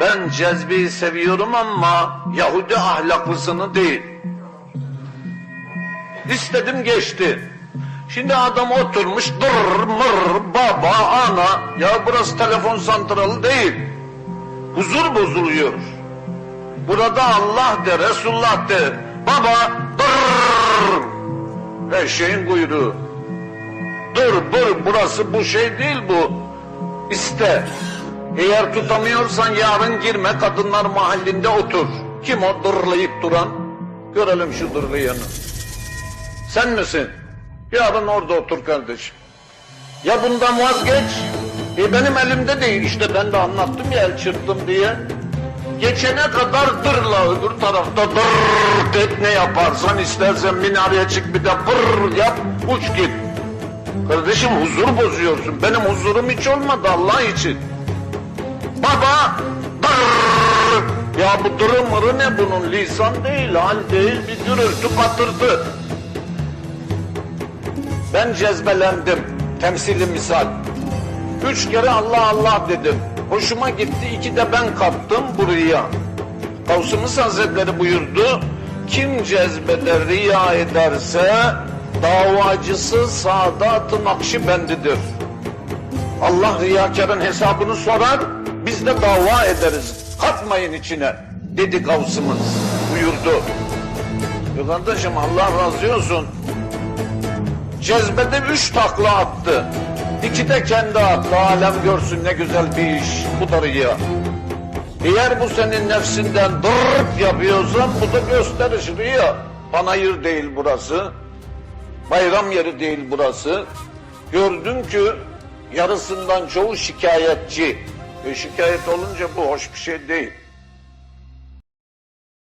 Ben cezbeyi seviyorum ama Yahudi ahlaklısını değil. İstedim geçti. Şimdi adam oturmuş dır mır baba ana ya burası telefon santralı değil. Huzur bozuluyor. Burada Allah de Resulullah de baba dır eşeğin kuyruğu. Dur dur burası bu şey değil bu. İste. Eğer tutamıyorsan yarın girme kadınlar mahallinde otur. Kim o dırlayıp duran? Görelim şu dırlayanı. Sen misin? Yarın orada otur kardeşim. Ya bundan vazgeç. E benim elimde değil işte ben de anlattım ya el çırptım diye. Geçene kadar dırla öbür tarafta dır et ne yaparsan istersen minareye çık bir de pır yap uç git. Kardeşim huzur bozuyorsun. Benim huzurum hiç olmadı Allah için. Baba dır. Ya bu dırı mırı ne bunun lisan değil hal değil bir gürültü patırtı. Ben cezbelendim. Temsili misal. Üç kere Allah Allah dedim. Hoşuma gitti. iki de ben kaptım buraya. Kavsımız Hazretleri buyurdu. Kim cezbede riya ederse davacısı Sadat-ı Nakşibendidir. Allah riyakarın hesabını sorar, biz de dava ederiz. Katmayın içine dedi kavsımız buyurdu. Ya kardeşim Allah razı olsun. Cezbede üç takla attı. İki de kendi attı. Alem görsün ne güzel bir iş. Bu da riya. Eğer bu senin nefsinden dırrt yapıyorsan bu da gösteriş riya. Panayır değil burası. Bayram yeri değil burası. Gördüm ki yarısından çoğu şikayetçi. E şikayet olunca bu hoş bir şey değil.